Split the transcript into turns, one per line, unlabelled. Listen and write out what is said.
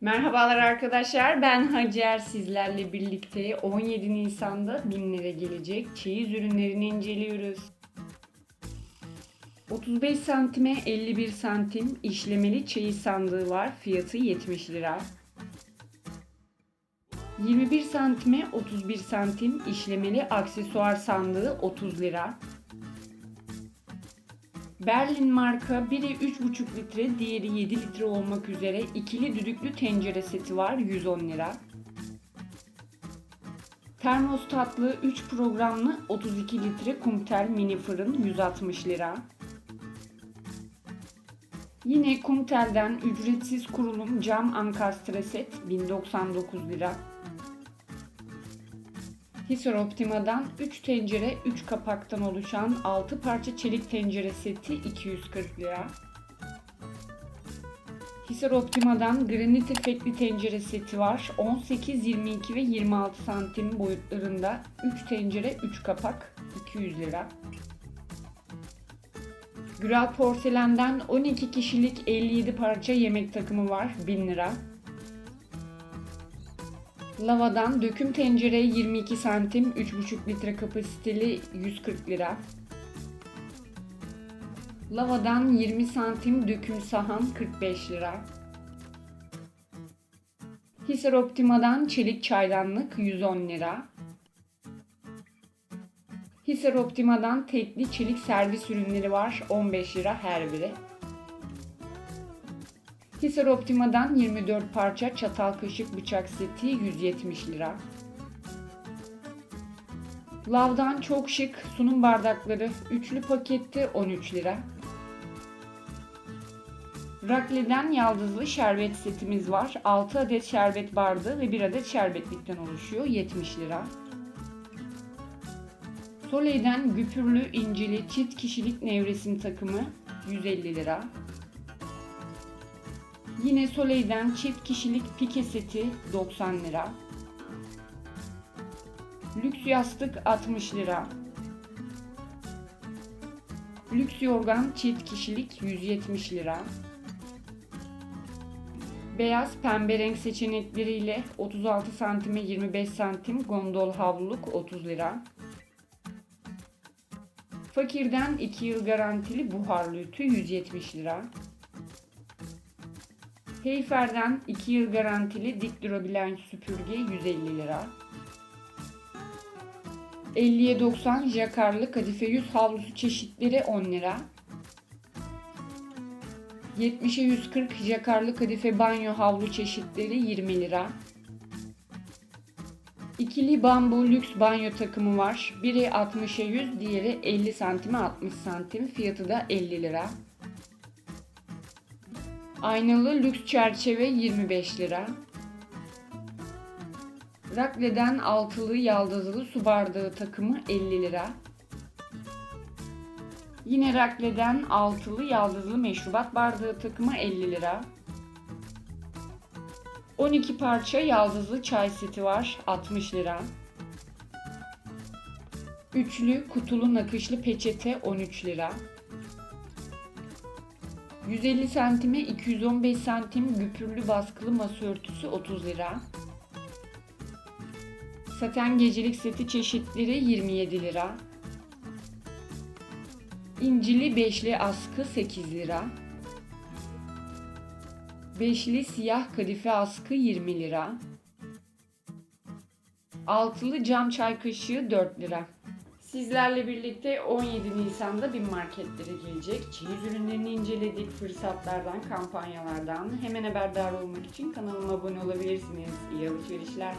Merhabalar arkadaşlar. Ben Hacer sizlerle birlikte 17 Nisan'da BİM'lere gelecek çeyiz ürünlerini inceliyoruz. 35 santime 51 santim işlemeli çeyiz sandığı var. Fiyatı 70 lira. 21 santime 31 santim işlemeli aksesuar sandığı 30 lira. Berlin marka biri 3,5 litre, diğeri 7 litre olmak üzere ikili düdüklü tencere seti var 110 lira. Termostatlı 3 programlı 32 litre kumtel mini fırın 160 lira. Yine kumtelden ücretsiz kurulum cam ankastre set 1099 lira. Hisar Optima'dan 3 tencere 3 kapaktan oluşan 6 parça çelik tencere seti 240 lira. Hisar Optima'dan granit efektli tencere seti var. 18, 22 ve 26 santim boyutlarında 3 tencere 3 kapak 200 lira. Güral Porselen'den 12 kişilik 57 parça yemek takımı var 1000 lira. Lavadan döküm tencere 22 santim 3,5 litre kapasiteli 140 lira. Lavadan 20 santim döküm sahan 45 lira. Hisar Optima'dan çelik çaydanlık 110 lira. Hisar Optima'dan tekli çelik servis ürünleri var 15 lira her biri. Hisar Optima'dan 24 parça çatal kaşık bıçak seti 170 lira. Lav'dan çok şık sunum bardakları üçlü pakette 13 lira. Rakle'den yaldızlı şerbet setimiz var. 6 adet şerbet bardağı ve 1 adet şerbetlikten oluşuyor. 70 lira. Soleil'den güpürlü incili çift kişilik nevresim takımı 150 lira. Yine Soleil'den çift kişilik pike seti 90 lira. Lüks yastık 60 lira. Lüks yorgan çift kişilik 170 lira. Beyaz pembe renk seçenekleriyle 36 santime 25 santim gondol havluluk 30 lira. Fakirden 2 yıl garantili buharlı ütü 170 lira. Heyfer'den 2 yıl garantili dik durabilen süpürge 150 lira. 50'ye 90 jakarlı kadife yüz havlusu çeşitleri 10 lira. 70'e 140 jakarlı kadife banyo havlu çeşitleri 20 lira. İkili bambu lüks banyo takımı var. Biri 60'a 100, diğeri 50 santime 60 santim. Fiyatı da 50 lira. Aynalı lüks çerçeve 25 lira. Rakle'den altılı yaldızlı su bardağı takımı 50 lira. Yine Rakle'den altılı yaldızlı meşrubat bardağı takımı 50 lira. 12 parça yaldızlı çay seti var 60 lira. Üçlü kutulu nakışlı peçete 13 lira. 150 santime 215 santim güpürlü baskılı masa örtüsü 30 lira. Saten gecelik seti çeşitleri 27 lira. İncili beşli askı 8 lira. Beşli siyah kadife askı 20 lira. Altılı cam çay kaşığı 4 lira. Sizlerle birlikte 17 Nisan'da bir marketlere gelecek. Çeyiz ürünlerini inceledik. Fırsatlardan, kampanyalardan. Hemen haberdar olmak için kanalıma abone olabilirsiniz. İyi alışverişler.